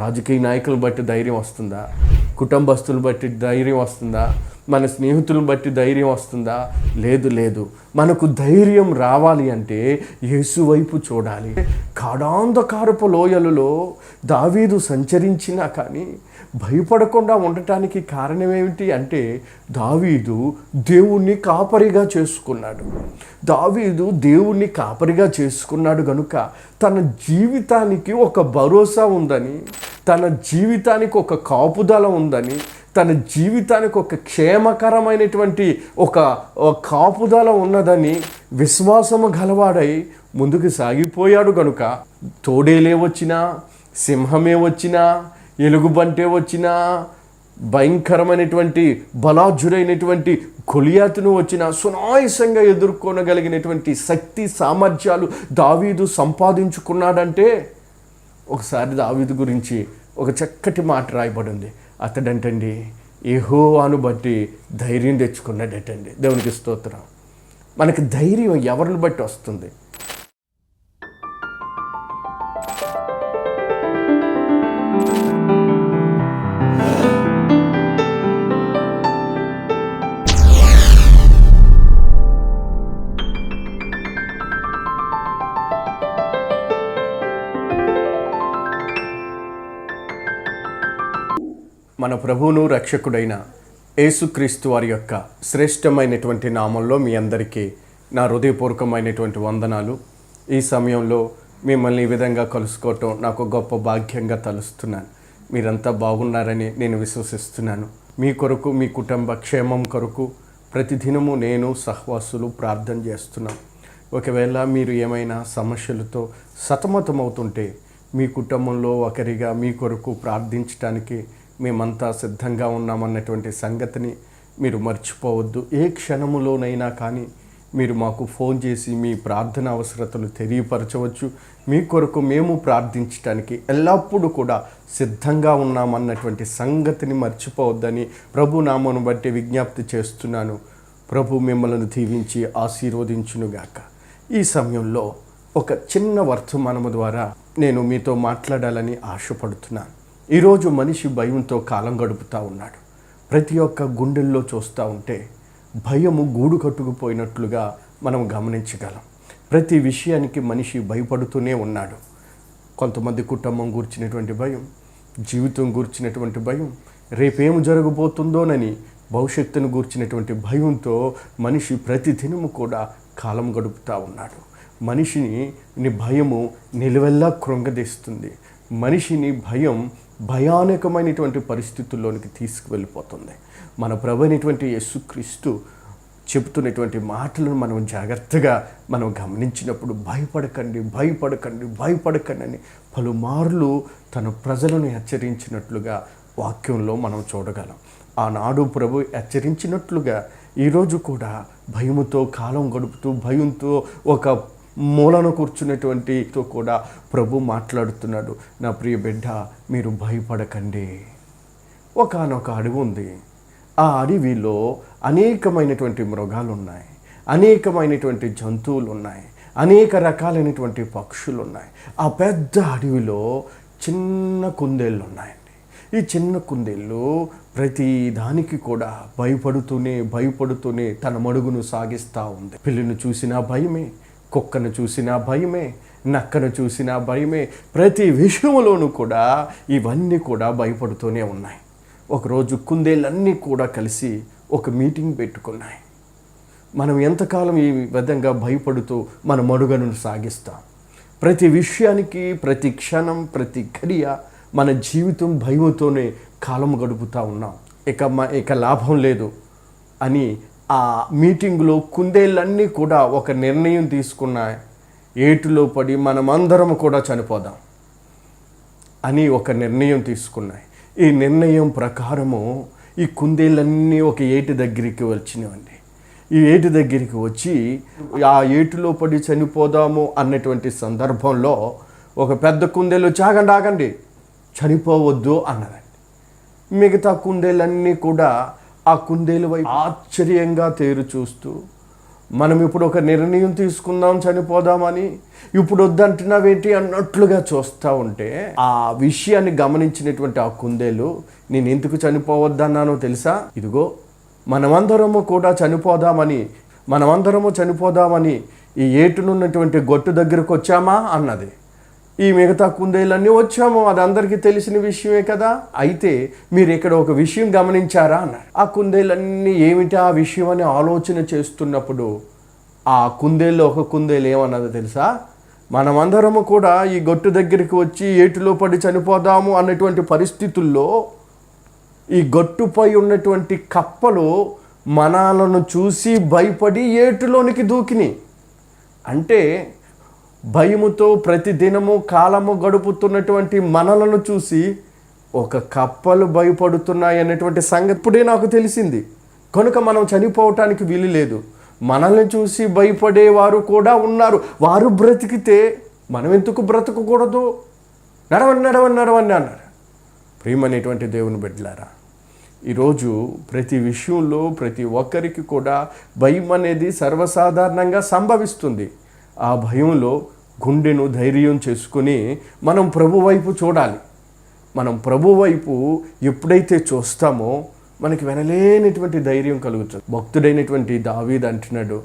రాజకీయ నాయకులను బట్టి ధైర్యం వస్తుందా? కుటుంబస్తులను బట్టి ధైర్యం వస్తుందా? మన స్నేహితులను బట్టి ధైర్యం వస్తుందా? లేదు లేదు. మనకు ధైర్యం రావాలి అంటే యేసు వైపు చూడాలి. కాడాంధకారపు లోయలలో దావీదు సంచరించినా కానీ భయపడకుండా ఉండటానికి కారణం ఏమిటి అంటే దావీదు దేవుణ్ణి కాపరిగా చేసుకున్నాడు. దావీదు దేవుణ్ణి కాపరిగా చేసుకున్నాడు గనుక తన జీవితానికి ఒక భరోసా ఉందని తన జీవితానికి ఒక కాపుదల ఉందని తన జీవితానికి ఒక క్షేమకరమైనటువంటి ఒక కాపుదల ఉన్నదని విశ్వాసము గలవాడై ముందుకు సాగిపోయాడు గనుక తోడేలే వచ్చినా సింహమే వచ్చినా ఎలుగుబంటే వచ్చినా భయంకరమైనటువంటి బలాజురైనటువంటి కొలియాతును వచ్చిన సునాయసంగా ఎదుర్కొనగలిగినటువంటి శక్తి సామర్థ్యాలు దావీదు సంపాదించుకున్నాడంటే ఒకసారి దావిది గురించి ఒక చక్కటి మాట రాయబడింది. అతడంటండి ఏహోవాను బట్టి ధైర్యం తెచ్చుకున్నాడటండి. దేవునికి స్తోత్రం. మనకి ధైర్యం ఎవరిని బట్టి వస్తుంది? ప్రభువును రక్షకుడైన యేసుక్రీస్తు వారి యొక్క శ్రేష్టమైనటువంటి నామంలో మీ అందరికీ నా హృదయపూర్వకమైనటువంటి వందనాలు. ఈ సమయంలో మిమ్మల్ని ఈ విధంగా కలుసుకోవటం నాకు గొప్ప భాగ్యంగా తలుస్తున్నాను. మీరంతా బాగున్నారని నేను విశ్వసిస్తున్నాను. మీ కొరకు మీ కుటుంబ క్షేమం కొరకు ప్రతిదినము నేను సహవాసులు ప్రార్థన చేస్తున్నాను ఒకవేళ మీరు ఏమైనా సమస్యలతో సతమతమవుతుంటే మీ కుటుంబంలో ఒకరిగా మీ కొరకు ప్రార్థించడానికి మేమంతా సిద్ధంగా ఉన్నామన్నటువంటి సంగతిని మీరు మర్చిపోవద్దు. ఏ క్షణములోనైనా కానీ మీరు మాకు ఫోన్ చేసి మీ ప్రార్థన అవసరతలు తెలియపరచవచ్చు. మీ కొరకు మేము ప్రార్థించడానికి ఎల్లప్పుడూ కూడా సిద్ధంగా ఉన్నామన్నటువంటి సంగతిని మర్చిపోవద్దని ప్రభు నామను బట్టి విజ్ఞప్తి చేస్తున్నాను. ప్రభు మిమ్మల్ని దీవించి ఆశీర్వదించునుగాక ఈ సమయంలో ఒక చిన్న వర్తమానము ద్వారా నేను మీతో మాట్లాడాలని ఆశపడుతున్నాను. ఈరోజు మనిషి భయంతో కాలం గడుపుతూ ఉన్నాడు. ప్రతి ఒక్క గుండెల్లో చూస్తూ ఉంటే భయము గూడు కట్టుకుపోయినట్లుగా మనం గమనించగలం. ప్రతి విషయానికి మనిషి భయపడుతూనే ఉన్నాడు. కొంతమంది కుటుంబం గూర్చినటువంటి భయం జీవితం గూర్చినటువంటి భయం రేపేం జరగబోతుందోనని భవిష్యత్తును గూర్చినటువంటి భయంతో మనిషి ప్రతి దినము కూడా కాలం గడుపుతూ ఉన్నాడు. మనిషిని భయము నిలువెల్లా కృంగదీస్తుంది. మనిషిని భయం భయానకమైనటువంటి పరిస్థితుల్లోనికి తీసుకువెళ్ళిపోతుంది. మన ప్రభు అయినటువంటి యేసుక్రీస్తు చెబుతున్నటువంటి మాటలను మనం జాగ్రత్తగా మనం గమనించినప్పుడు భయపడకండి భయపడకండి భయపడకండి అని పలుమార్లు తన ప్రజలను హెచ్చరించినట్లుగా వాక్యంలో మనం చూడగలం. ఆనాడు ప్రభు హెచ్చరించినట్లుగా ఈరోజు కూడా భయముతో కాలం గడుపుతూ భయంతో ఒక మూలన కూర్చున్నటువంటితో కూడా ప్రభు మాట్లాడుతున్నాడు. నా ప్రియ బిడ్డ మీరు భయపడకండి. ఒకానొక అడవి ఉంది. ఆ అడవిలో అనేకమైనటువంటి మృగాలు ఉన్నాయి అనేకమైనటువంటి జంతువులు ఉన్నాయి అనేక రకాలైనటువంటి పక్షులు ఉన్నాయి ఆ పెద్ద అడవిలో చిన్న కుందేళ్ళు ఉన్నాయండి ఈ చిన్న కుందేళ్ళు ప్రతి దానికి కూడా భయపడుతూనే భయపడుతూనే తన మడుగును సాగిస్తూ ఉంది. పిల్లిని చూసినా భయమే. కుక్కను చూసినా భయమే నక్కను చూసినా భయమే ప్రతి విషయంలోనూ కూడా ఇవన్నీ కూడా భయపడుతూనే ఉన్నాయి. ఒకరోజు కుందేళ్ళన్నీ కూడా కలిసి ఒక మీటింగ్ పెట్టుకున్నాయి. మనం ఎంతకాలం ఈ విధంగా భయపడుతూ మన మడుగను సాగిస్తాం? ప్రతి విషయానికి ప్రతి క్షణం ప్రతి ఘడియ మన జీవితం భయముతోనే కాలం గడుపుతూ ఉన్నాం. ఇక ఇక లాభం లేదు అని ఆ మీటింగ్లో కుందేళ్ళన్నీ కూడా ఒక నిర్ణయం తీసుకున్నాయి ఏటులో పడి మనమందరం కూడా చనిపోదాం అని ఒక నిర్ణయం తీసుకున్నాయి. ఈ నిర్ణయం ప్రకారము ఈ కుందేళ్ళన్నీ ఒక ఏటి దగ్గరికి వచ్చినవండి. ఈ ఏటి దగ్గరికి వచ్చి ఆ ఏటులో పడి చనిపోదాము అన్నటువంటి సందర్భంలో ఒక పెద్ద కుందేలు చాగండి ఆగండి చనిపోవద్దు అన్నదండి. మిగతా కుందేలన్నీ కూడా ఆ కుందేలు వైపు ఆశ్చర్యంగా తేరు చూస్తూ మనం ఇప్పుడు ఒక నిర్ణయం తీసుకుందాం చనిపోదామని ఇప్పుడు వద్దంటున్నావేంటి? అన్నట్లుగా చూస్తూ ఉంటే ఆ విషయాన్ని గమనించినటువంటి ఆ కుందేలు నేను ఎందుకు చనిపోవద్దన్నానో తెలుసా? ఇదిగో మనమందరము కూడా చనిపోదామని మనమందరము చనిపోదామని ఈ ఏటునున్నటువంటి గొట్టు దగ్గరకు వచ్చామా అన్నది. ఈ మిగతా కుందేళ్ళన్నీ వచ్చాము అది అందరికీ తెలిసిన విషయమే కదా. అయితే మీరు ఇక్కడ ఒక విషయం గమనించారా అన్నారు. ఆ కుందేలన్నీ ఏమిటి ఆ విషయం అని ఆలోచన చేస్తున్నప్పుడు ఆ కుందేల్లో ఒక కుందేలు ఏమన్నదో తెలుసా? మనమందరము కూడా ఈ గొట్టు దగ్గరికి వచ్చి ఏటిలో పడి చనిపోదాము అన్నటువంటి పరిస్థితుల్లో ఈ గట్టుపై ఉన్నటువంటి కప్పలు మనాలను చూసి భయపడి ఏటులోనికి దూకిని అంటే భయముతో ప్రతిదినము కాలము గడుపుతున్నటువంటి మనలను చూసి ఒక కప్పలు భయపడుతున్నాయి అనేటువంటి సంగతి ఇప్పుడే నాకు తెలిసింది. కనుక మనం చనిపోవటానికి వీలు లేదు. మనల్ని చూసి భయపడేవారు కూడా ఉన్నారు. వారు బ్రతికితే మనం ఎందుకు బ్రతకకూడదు? నడవని నడవని నడవని అన్నారు. ప్రియమనేటువంటి దేవుని బిడ్డలారా ఈరోజు ప్రతి విషయంలో ప్రతి ఒక్కరికి కూడా భయం అనేది సర్వసాధారణంగా సంభవిస్తుంది. ఆ భయంలో గుండెను ధైర్యం చేసుకుని మనం ప్రభు వైపు చూడాలి. మనం ప్రభు వైపు ఎప్పుడైతే చూస్తామో మనకి వినలేనటువంటి ధైర్యం కలుగుతుంది. భక్తుడైనటువంటి దావీద్ అంటున్నాడు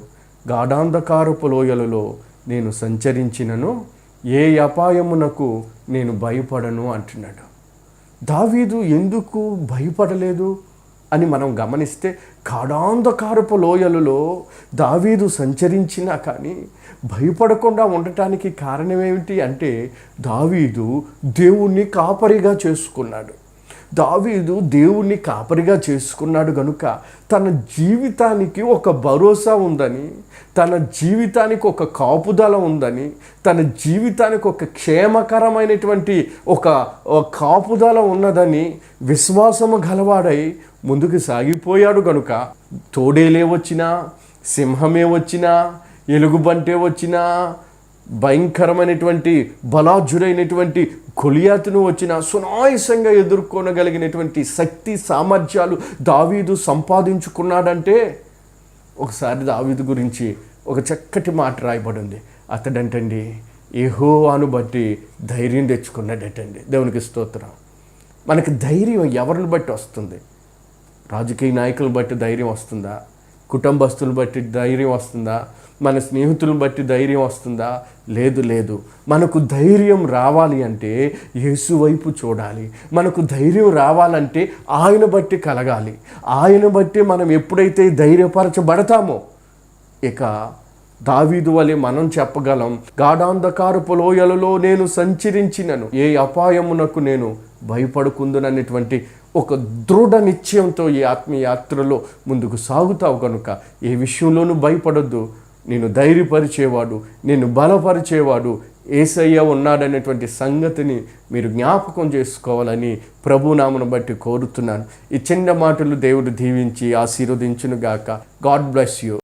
గాఢాంధకారపు లోయలలో నేను సంచరించినను ఏ అపాయమునకు నేను భయపడను అంటున్నాడు. దావీదు ఎందుకు భయపడలేదు? అని మనం గమనిస్తే కాడాంధకారపు లోయలలో దావీదు సంచరించినా కానీ భయపడకుండా ఉండటానికి కారణం ఏమిటి అంటే దావీదు దేవుణ్ణి కాపరిగా చేసుకున్నాడు. దావీదు దేవుణ్ణి కాపరిగా చేసుకున్నాడు గనుక తన జీవితానికి ఒక భరోసా ఉందని తన జీవితానికి ఒక కాపుదల ఉందని తన జీవితానికి ఒక క్షేమకరమైనటువంటి ఒక కాపుదల ఉన్నదని విశ్వాసము గలవాడై ముందుకు సాగిపోయాడు గనుక తోడేలే వచ్చినా సింహమే వచ్చినా ఎలుగుబంటే వచ్చినా భయంకరమైనటువంటి బలాజుడైనటువంటి కొలియాతును వచ్చిన సునాయసంగా ఎదుర్కొనగలిగినటువంటి శక్తి సామర్థ్యాలు దావీదు సంపాదించుకున్నాడంటే ఒకసారి దావీదు గురించి ఒక చక్కటి మాట రాయబడింది. అతడంటండి ఏహోవాను బట్టి ధైర్యం తెచ్చుకున్నాడటండి. దేవునికి స్తోత్రం. మనకి ధైర్యం ఎవరిని బట్టి వస్తుంది? రాజకీయ నాయకులను బట్టి ధైర్యం వస్తుందా? కుటుంబస్తులు బట్టి ధైర్యం వస్తుందా? మన స్నేహితులను బట్టి ధైర్యం వస్తుందా? లేదు లేదు. మనకు ధైర్యం రావాలి అంటే యేసు వైపు చూడాలి. మనకు ధైర్యం రావాలంటే ఆయన బట్టి కలగాలి. ఆయన బట్టి మనం ఎప్పుడైతే ధైర్యపరచబడతామో ఇక దావీదు వలె మనం చెప్పగలం గాఢాంధకారపు లోయలలో నేను సంచరించినను. ఏ అపాయమునకు నేను భయపడుకుందుననేటువంటి ఒక దృఢ నిశ్చయంతో ఈ ఆత్మీయ యాత్రలో ముందుకు సాగుతావు కనుక ఏ విషయంలోనూ భయపడొద్దు. నేను ధైర్యపరిచేవాడు నేను బలపరిచేవాడు ఏసయ్య ఉన్నాడనేటువంటి సంగతిని మీరు జ్ఞాపకం చేసుకోవాలని ప్రభునామను బట్టి కోరుతున్నాను. ఈ చిన్న మాటలు దేవుడు దీవించి ఆశీర్వదించునుగాక. God bless you.